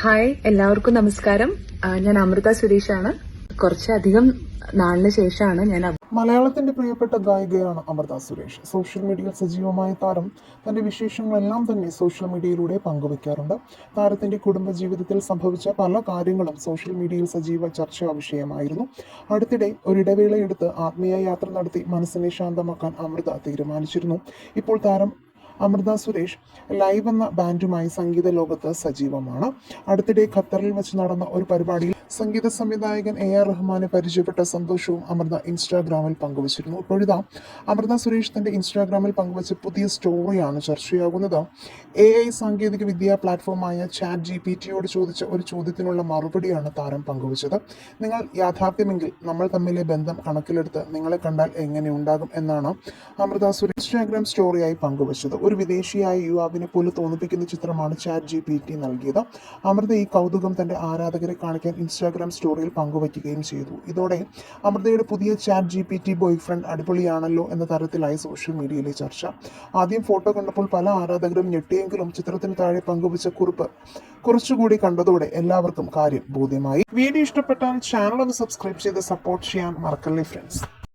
Hi എല്ലാവർക്കും നമസ്കാരം. ഞാൻ അമൃത സുരേഷ് ആണ് കുറച്ചധികം നാളിന് ശേഷമാണ് ഞാൻ മലയാളത്തിന്റെ പ്രിയപ്പെട്ട ഗായികയാണ് അമൃത സുരേഷ്. സോഷ്യൽ മീഡിയയിൽ സജീവമായ താരം. തന്റെ വിശേഷങ്ങളെല്ലാം തന്നെ സോഷ്യൽ മീഡിയയിലൂടെ പങ്കുവയ്ക്കാറുണ്ട് താരത്തിന്റെ കുടുംബജീവിതത്തിൽ സംഭവിച്ച പല കാര്യങ്ങളും സോഷ്യൽ മീഡിയയിൽ സജീവ ചർച്ചാ വിഷയമായിരുന്നു. അടുത്തിടെ ഒരിടവേളയെടുത്ത് ആത്മീയ യാത്ര നടത്തി മനസ്സിനെ ശാന്തമാക്കാൻ അമൃത തീരുമാനിച്ചിരുന്നു. ഇപ്പോൾ താരം അമൃത സുരേഷ് ലൈവ് എന്ന ബാൻഡുമായി സംഗീത ലോകത്ത് സജീവമാണ്. അടുത്തിടെ ഖത്തറിൽ വെച്ച് നടന്ന ഒരു പരിപാടിയിൽ സംഗീത സംവിധായകൻ എ ആർ റഹ്മാനെ പരിചയപ്പെട്ട സന്തോഷവും അമൃത ഇൻസ്റ്റാഗ്രാമിൽ പങ്കുവച്ചിരുന്നു. ഇപ്പോഴിതാ അമൃത സുരേഷ് തന്റെ ഇൻസ്റ്റാഗ്രാമിൽ പങ്കുവച്ച പുതിയ സ്റ്റോറിയാണ് ചർച്ചയാകുന്നത്. എ ഐ സാങ്കേതിക വിദ്യാ പ്ലാറ്റ്ഫോമായ ചാറ്റ് ജി പി ടിയോട് ചോദിച്ച ഒരു ചോദ്യത്തിനുള്ള മറുപടിയാണ് താരം പങ്കുവച്ചത്. നിങ്ങൾ യാഥാർത്ഥ്യമെങ്കിൽ നമ്മൾ തമ്മിലെ ബന്ധം കണക്കിലെടുത്ത് നിങ്ങളെ കണ്ടാൽ എങ്ങനെ ഉണ്ടാകും? എന്നാണ് അമൃത സുരേഷ് ഇൻസ്റ്റാഗ്രാം സ്റ്റോറിയായി പങ്കുവച്ചത്. ഒരു വിദേശിയായ യുവാവിനെ പോലെ തോന്നിപ്പിക്കുന്ന ചിത്രമാണ് ചാറ്റ് ജി പി ടി നൽകിയത്. അമൃത ഈ കൗതുകം തന്റെ ആരാധകരെ കാണിക്കാൻ ഇൻസ്റ്റാഗ്രാം സ്റ്റോറിയിൽ പങ്കുവയ്ക്കുകയും ചെയ്തു. ഇതോടെ അമൃതയുടെ പുതിയ chat G P T boyfriend അടിപൊളിയാണല്ലോ എന്ന തരത്തിലായി സോഷ്യൽ മീഡിയയിലെ ചർച്ച. ആദ്യം ഫോട്ടോ കണ്ടപ്പോൾ പല ആരാധകരും ഞെട്ടിയെങ്കിലും ചിത്രത്തിന് താഴെ പങ്കുവച്ച കുറിപ്പ് കുറച്ചുകൂടി കണ്ടതോടെ എല്ലാവർക്കും കാര്യം ബോധ്യമായി. വീഡിയോ ഇഷ്ടപ്പെട്ടാൽ ചാനൽ ഒന്ന് സബ്സ്ക്രൈബ് ചെയ്ത് സപ്പോർട്ട് ചെയ്യാൻ മറക്കല്ലേ ഫ്രണ്ട്സ്